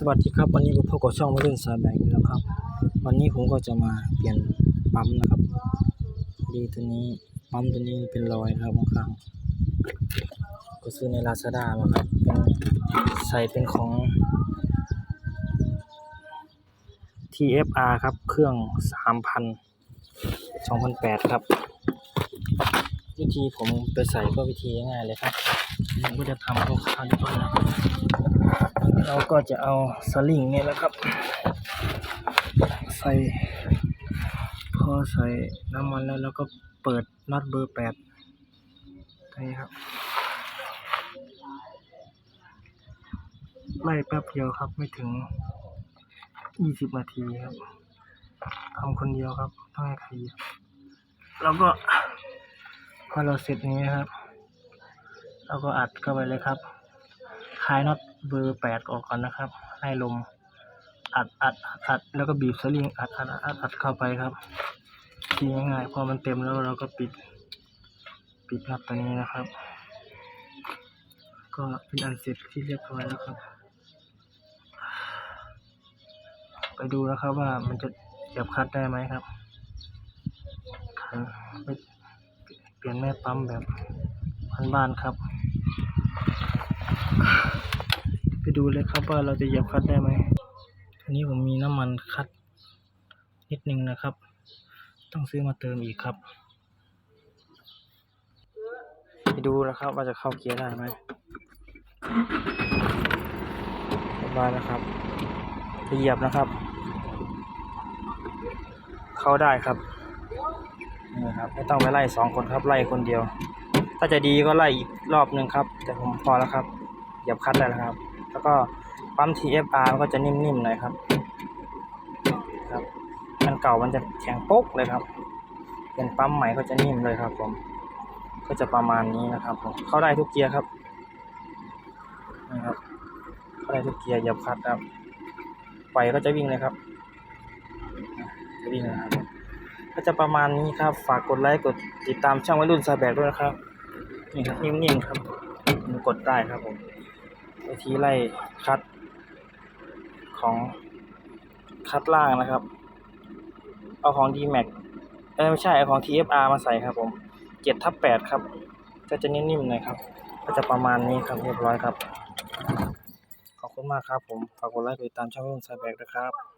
สวัสดีครับวันนี้พบกับช่องวัยรุ่นสายแบกอีกแล้วครับ วันนี้ผมก็จะมาเปลี่ยนปั๊มนะครับ ดีตัวนี้ปั๊มตัวนี้เป็นรอยนะครับข้างๆก็ซื้อในลาซาด้ามาครับเป็นใส่เป็นของ TFR ครับ เครื่อง 3,000 2008ครับ วิธีผมไปใส่ก็วิธีง่ายเลยครับผมก็จะทำคร่าวๆดนึงนะครับ เราก็จะเอาสลิงเนี่ยแหละครับ ใส่ พอใส่น้ำมันแล้วเราก็เปิดน็อตเบอร์แปดนี่ครับไล่แป๊บเดียวครับไม่ถึงยี่สิบนาทีครับทำคนเดียวครับต้องให้ใครเหยียบแล้วก็ พอเราเสร็จนี้นะครับเราก็อัดเข้าไปเลยครับคลายน็อต เบอร์แปดออกก่อนนะครับ ให้ลมอัดอัดอัดอัดแล้วก็บีบสลิงอัดอัดอัดอัดเข้าไปครับทีง่ายๆพอมันเต็มแล้วเราก็ปิด ปิดน็อตตัวนี้นะครับ ก็เป็นอันเสร็จที่เรียบร้อยแล้วครับ ไปดูนะครับว่ามันจะเหยียบคัดได้ไหมครับไปเปลี่ยนแม่ปั๊มแบบบ้านๆครับ ดูเลยครับว่าเราจะเหยียบคัดได้ไหมอันนี้ผมมีน้ำมันคัดนิดนึงนะครับ ต้องซื้อมาเติมอีกครับ ไปดูนะครับว่าจะเข้าเกียร์ได้ไหมเรียบร้อยนะครับไปเหยียบนะครับ เข้าได้ครับนี่ครับไม่ต้องไปไล่สองคนครับไล่คนเดียว ถ้าจะดีก็ไล่อีกรอบหนึ่งครับ แต่ผมพอแล้วครับเหยียบคัดได้แล้วครับ แล้วก็ปั๊ม TFR มันก็จะนิ่มๆหน่อยครับครับอันเก่ามันจะแข็งโป๊กเลยครับ เป็นปั๊มใหม่ก็จะนิ่มเลยครับผม ก็จะประมาณนี้นะครับผมเข้าได้ทุกเกียร์ครับนี่ครับเข้าได้ทุกเกียร์เหยียบคัดครับไฟก็จะวิ่งเลยครับจะวิ่งนะครับก็จะประมาณนี้ครับ ฝากกดไลค์กดติดตามช่องวัยรุ่นสาแบกด้วยนะครับนี่ครับนิ่มๆครับมันกดได้ครับผม วิธีไล่คัดของคัดล่างนะครับ เอาของ D Max เออไม่ใช่เอาของ TFR มาใส่ครับผมเจ็ดทับแปดครับ ก็จะนิ่มๆหน่อยครับ ก็จะประมาณนี้ครับเรียบร้อยครับ ขอบคุณมากครับผม ฝากกดไลค์กดติดตามช่องวัยรุ่นไซแบกด้วยครับ